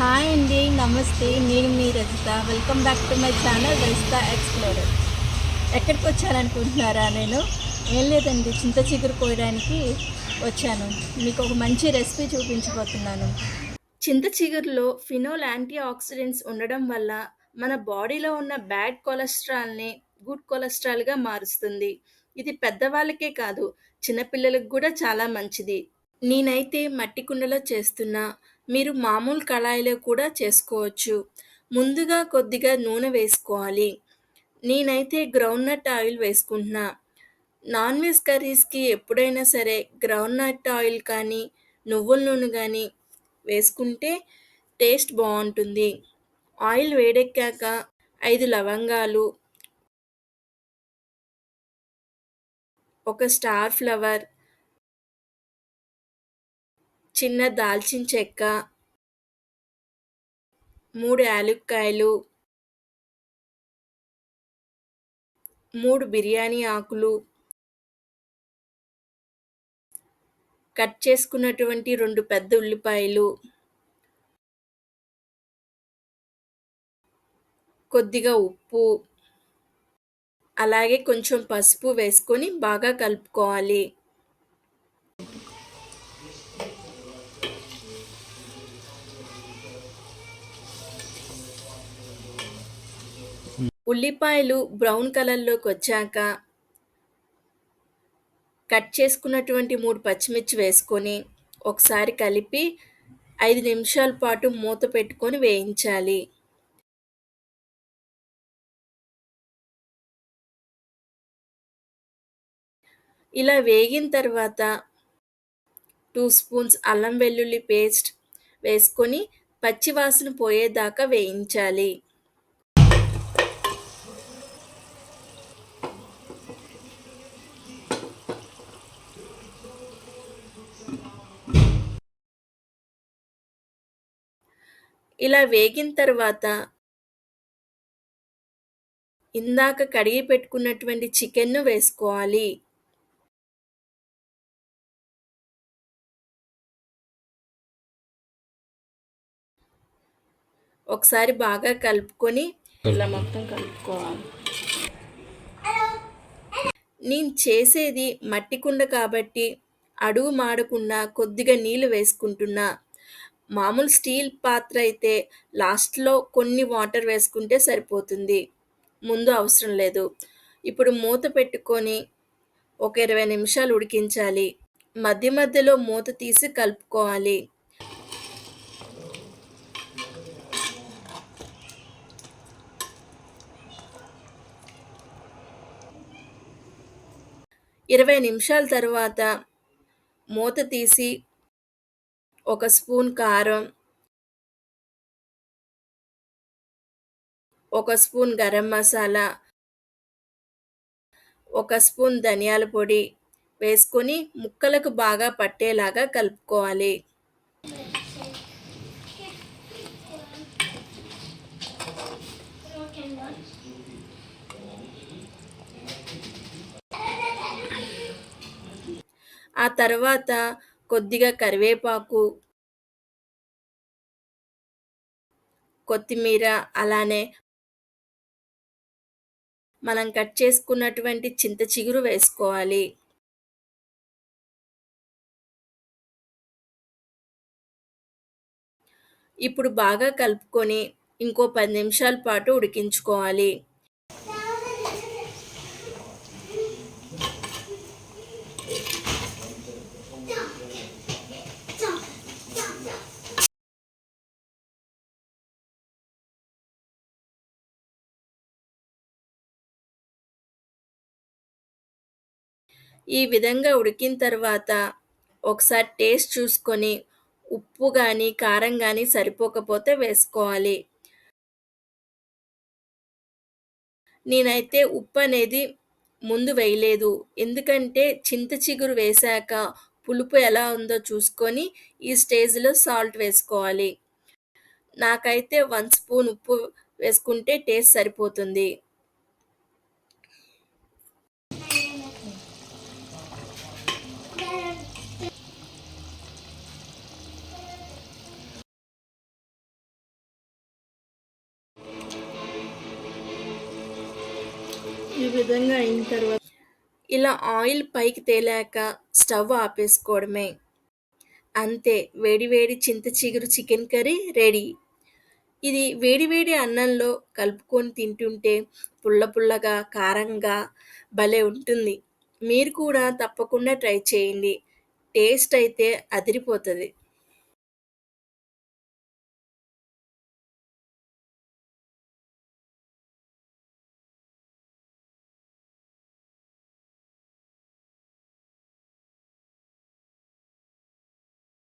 Hi అండి నమస్తే. నేను మీ Rajitha. Welcome back to my channel Rajitha explorer ఎక్కడికి వచ్చారనుకుంటున్నారా నేను? ఏం లేదండి చింత చిగురు కోయడానికి వచ్చాను. మీకు ఒక మంచి రెసిపీ చూపించబోతున్నాను. చింత చిగురులో ఫినోల్ యాంటీ ఆక్సిడెంట్స్ ఉండడం వల్ల మన బాడీలో ఉన్న బ్యాడ్ కొలెస్ట్రాల్ని గుడ్ కొలెస్ట్రాల్గా మారుస్తుంది. ఇది పెద్దవాళ్ళకే కాదు చిన్నపిల్లలకు కూడా చాలా మంచిది. నేనైతే మట్టి కుండలో చేస్తున్న మీరు మామూలు కళాయిలో కూడా చేసుకోవచ్చు. ముందుగా కొద్దిగా నూనె వేసుకోవాలి. నేనైతే గ్రౌండ్నట్ ఆయిల్ వేసుకుంటున్నా. నాన్ వెజ్ కర్రీస్కి ఎప్పుడైనా సరే గ్రౌండ్నట్ ఆయిల్ కానీ నువ్వుల నూనె కానీ వేసుకుంటే టేస్ట్ బాగుంటుంది. ఆయిల్ వేడెక్కాక ఐదు లవంగాలు ఒక స్టార్ ఫ్లవర్ చిన్న దాల్చిన చెక్క మూడు యాలుక్కాయలు మూడు బిర్యానీ ఆకులు. కట్ చేసుకున్నటువంటి రెండు పెద్ద ఉల్లిపాయలు. కొద్దిగా ఉప్పు. అలాగే కొంచెం పసుపు వేసుకొని బాగా కలుపుకోవాలి. ఉల్లిపాయలు బ్రౌన్ కలర్లోకి వచ్చాక కట్ చేసుకున్నటువంటి మూడు పచ్చిమిర్చి వేసుకొని ఒకసారి కలిపి ఐదు నిమిషాల పాటు మూత పెట్టుకొని వేయించాలి. ఇలా వేగిన తర్వాత టూ స్పూన్స్ అల్లం వెల్లుల్లి పేస్ట్ వేసుకొని పచ్చివాసన పోయేదాకా వేయించాలి. ఇలా వేగిన తర్వాత ఇందాక కడిగి పెట్టుకున్నటువంటి చికెన్ను వేసుకోవాలి. ఒకసారి బాగా కలుపుకొని ఇలా మొత్తం కలుపుకోవాలి. నేను చేసేది మట్టి కుండ కాబట్టి అడుగు మాడకుండా కొద్దిగా నీళ్ళు వేసుకుంటున్నా. మామూలు స్టీల్ పాత్ర అయితే లాస్ట్లో కొన్ని వాటర్ వేసుకుంటే సరిపోతుంది. ముందు అవసరం లేదు. ఇప్పుడు మూత పెట్టుకొని ఒక ఇరవై నిమిషాలు ఉడికించాలి. మధ్య మధ్యలో మూత తీసి కలుపుకోవాలి. ఇరవై నిమిషాల తర్వాత మూత తీసి ఒక స్పూన్ కారం ఒక స్పూన్ గరం మసాలా ఒక స్పూన్ ధనియాల పొడి వేసుకొని ముక్కలకు బాగా పట్టేలాగా కలుపుకోవాలి. ఆ తర్వాత కొద్దిగా కరివేపాకు కొత్తిమీర అలానే మనం కట్ చేసుకున్నటువంటి చింత చిగురు వేసుకోవాలి. ఇప్పుడు బాగా కలుపుకొని ఇంకో పది నిమిషాల పాటు ఉడికించుకోవాలి. ఈ విధంగా ఉడికిన తర్వాత ఒకసారి టేస్ట్ చూసుకొని ఉప్పు కానీ కారం కానీ సరిపోకపోతే వేసుకోవాలి. నేనైతే ఉప్పు అనేది ముందు వేయలేదు. ఎందుకంటే చింత చిగురు వేశాక పులుపు ఎలా ఉందో చూసుకొని ఈ స్టేజ్లో సాల్ట్ వేసుకోవాలి. నాకైతే వన్ స్పూన్ ఉప్పు వేసుకుంటే టేస్ట్ సరిపోతుంది. విధంగా అయిన తర్వాత ఇలా ఆయిల్ పైకి తేలాక స్టవ్ ఆపేసుకోవడమే. అంతే వేడివేడి చింత చిగురు చికెన్ కర్రీ రెడీ. ఇది వేడివేడి అన్నంలో కలుపుకొని తింటుంటే పుల్ల పుల్లగా కారంగా భలే ఉంటుంది. మీరు కూడా తప్పకుండా ట్రై చేయండి. టేస్ట్ అయితే అదిరిపోతుంది.